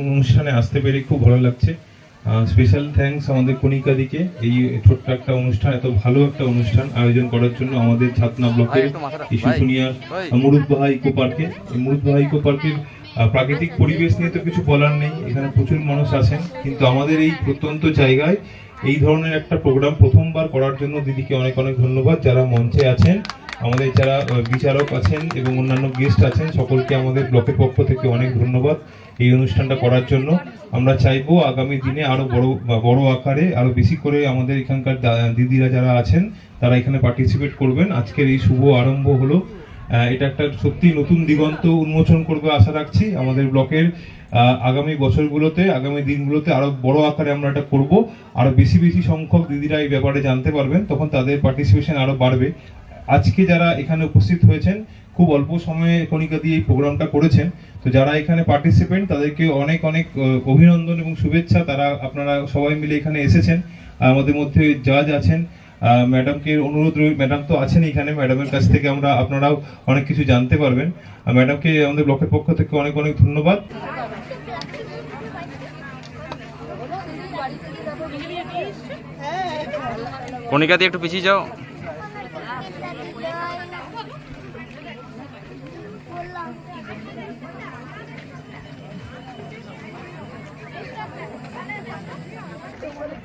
অনুষ্ঠানে আসতে পেরে খুব ভালো লাগছে। স্পেশাল থ্যাঙ্কস আমাদের কণিকাদিকে এই ছোট্ট একটা অনুষ্ঠান এত ভালো একটা অনুষ্ঠান আয়োজন করার জন্য আমাদের ছাতনা ব্লকের এই শুশুনিয়ার মুরুদবাহা ইকো পার্কে। মুরুদবাহা ইকো পার্কের প্রাকৃতিক পরিবেশ নিয়ে তো কিছু বলার নেই। এখানে প্রচুর মানুষ আছেন। কিন্তু আমাদের এই প্রত্যন্ত জায়গায় এই ধরনের একটা প্রোগ্রাম প্রথমবার করার জন্য দিদিকে অনেক অনেক ধন্যবাদ। যারা মঞ্চে আছেন আমাদের যারা বিচারক আছেন এবং অন্যান্য গেস্ট আছেন, সকলকে আমাদের ব্লকের পক্ষ থেকে অনেক ধন্যবাদ এই অনুষ্ঠানটা করার জন্য। আমরা চাইব আগামী দিনে আরও বড় বড় আকারে, আরও বেশি করে আমাদের এখানকার দিদিরা যারা আছেন, তারা এখানে পার্টিসিপেট করবেন। আজকের এই শুভ আরম্ভ হলো। এটা একটা সত্যি নতুন দিগন্ত উন্মোচন করবে আশা রাখছি। আমাদের ব্লকের আগামী বছরগুলোতে, আগামী দিনগুলোতে আরও বড় আকারে আমরা এটা করব। আরও বেশি বেশি সংখ্যক দিদিরা এই ব্যাপারে জানতে পারবেন, তখন তাদের পার্টিসিপেশন আরও বাড়বে। আজকে যারা এখানে উপস্থিত হয়েছেন, খুব অল্প সময়ে কণিকা দিয়ে এই প্রোগ্রামটা করেছেন, তো যারা এখানে পার্টিসিপেন্ট তাদেরকে অনেক অনেক অভিনন্দন এবং শুভেচ্ছা। তারা আপনারা সবাই মিলে এখানে এসেছেন। আমাদের মধ্যে জাজ আছেন। ম্যাডামকে অনুরোধ রইল ম্যাডাম তো আছেন এখানে ম্যাডামের কাছ থেকে আমরা আপনারাও অনেক কিছু জানতে পারবেন। ম্যাডামকে আমাদের ব্লকের পক্ষ থেকে অনেক অনেক ধন্যবাদ। কণিকা দিয়ে একটু পিছিয়ে যাও।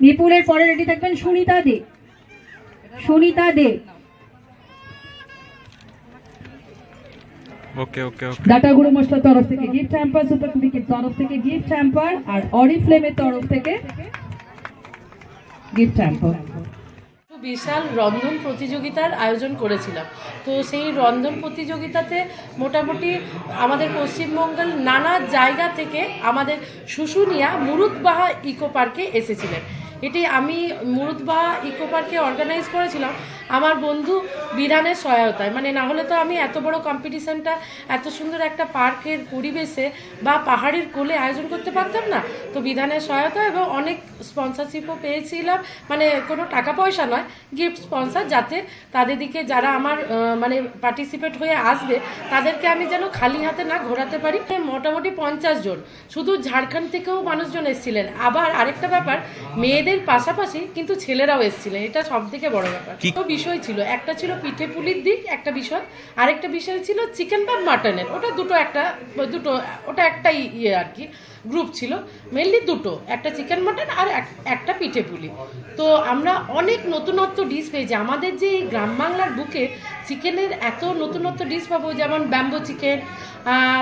বিপুলের পরে রেডি থাকবেন সুনিতা দে। সুনিতা দে। ওকে ওকে ওকে ডাটাগুড়ো মশলার তরফ থেকে গিফট হ্যাম্পার সুপার কুবিকের তরফ থেকে গিফট হ্যাম্পার আর অরিফ্লেমের তরফ থেকে গিফট হ্যাম্পার বিশাল রন্ধন প্রতিযোগিতার আয়োজন করেছিলাম। তো সেই রন্ধন প্রতিযোগিতাতে মোটামুটি আমাদের পশ্চিমবঙ্গের নানা জায়গা থেকে আমাদের শুশুনিয়া মুরুদবাহা ইকো পার্কে এসেছিলেন। এটি আমি মুরুদবাহা ইকো পার্কে অর্গানাইজ করেছিলাম। আমার বন্ধু বিধানের সহায়তায়। মানে না হলে তো আমি এত বড় কম্পিটিশানটা এত সুন্দর একটা পার্কের পরিবেশে বা পাহাড়ের কোলে আয়োজন করতে পারতাম না। তো বিধানের সহায়তা এবং অনেক স্পন্সারশিপও পেয়েছিলাম। মানে কোনো টাকা পয়সা নয় গিফট স্পন্সর যাতে তাদের দিকে যারা আমার মানে পার্টিসিপেট হয়ে আসবে, তাদেরকে আমি যেন খালি হাতে না ঘোরাতে পারি। মোটামুটি পঞ্চাশ জন। শুধু ঝাড়খণ্ড থেকেও মানুষজন এসেছিলেন। আবার আরেকটা ব্যাপার, মেয়েদের পাশাপাশি কিন্তু ছেলেরাও এসেছিলেন এটা সব থেকে বড় ব্যাপার। কি- দুটো বিষয় ছিল একটা ছিল পিঠে পুলির দিক একটা বিষয় আরেকটা বিষয় ছিল চিকেন বা মাটনের ওটা দুটো একটা দুটো ওটা একটাই ইয়ে আর কি। গ্রুপ ছিল। মেনলি দুটো, একটা চিকেন মাটন আর এক- একটা পিঠে পুলি। তো আমরা অনেক নতুনত্ব ডিশ পেয়েছি। আমাদের যে গ্রাম বাংলার বুকে চিকেনের এত নতুনত্ব ডিশ পাবো, যেমন ব্যাম্বো চিকেন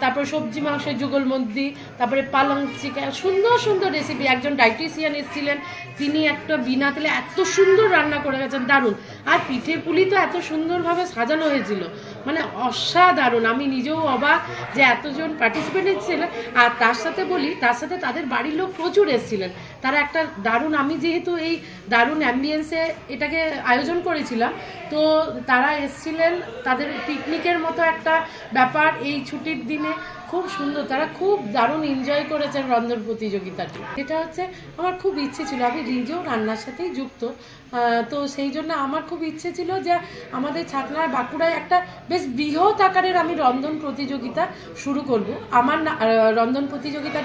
তারপর সবজি মাংসের যুগলমন্দি তারপরে পালং চিকেন সুন্দর সুন্দর রেসিপি একজন ডাইটিশিয়ান এসেছিলেন, তিনি একটা বিনা তেলে এত সুন্দর রান্না করে গেছেন, দারুণ। আর পিঠে পুলি তো এত সুন্দরভাবে সাজানো হয়েছিল। মানে অসাধারণ। আমি নিজেও অবাক যে এতজন পার্টিসিপেন্ট এসেছিলেন, আর তার সাথে বলি তার সাথে তাদের বাড়ির লোক প্রচুর এসেছিলেন। তারা একটা দারুণ আমি যেহেতু এই দারুণ অ্যাম্বিয়েন্সে এটাকে আয়োজন করেছিলাম তো তারা এসেছিলেন তাদের পিকনিকের মতো একটা ব্যাপার এই ছুটির দিনে খুব সুন্দর তারা খুব দারুণ এনজয় করেছেন রন্ধন প্রতিযোগিতাটি। এটা হচ্ছে আমার খুব ইচ্ছে ছিল আমি নিজেও রান্নার সাথেই যুক্ত তো সেই জন্য আমার খুব ইচ্ছে ছিল যে আমাদের ছাতনার বাঁকুড়ায় একটা বেশ বৃহৎ আকারের আমি রন্ধন প্রতিযোগিতা শুরু করব। আমার না- আহ,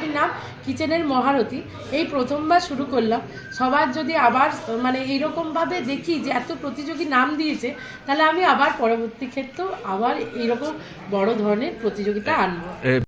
প্রতিযোগিতাটির নাম কিচেনের মহারথী। এই প্রথমবার শুরু করলাম। সবার যদি আবার মানে এইরকমভাবে দেখি যে এত প্রতিযোগী নাম দিয়েছে, তাহলে আমি আবার পরবর্তী ক্ষেত্রেও আবার এইরকম বড় ধরনের প্রতিযোগিতা আনব।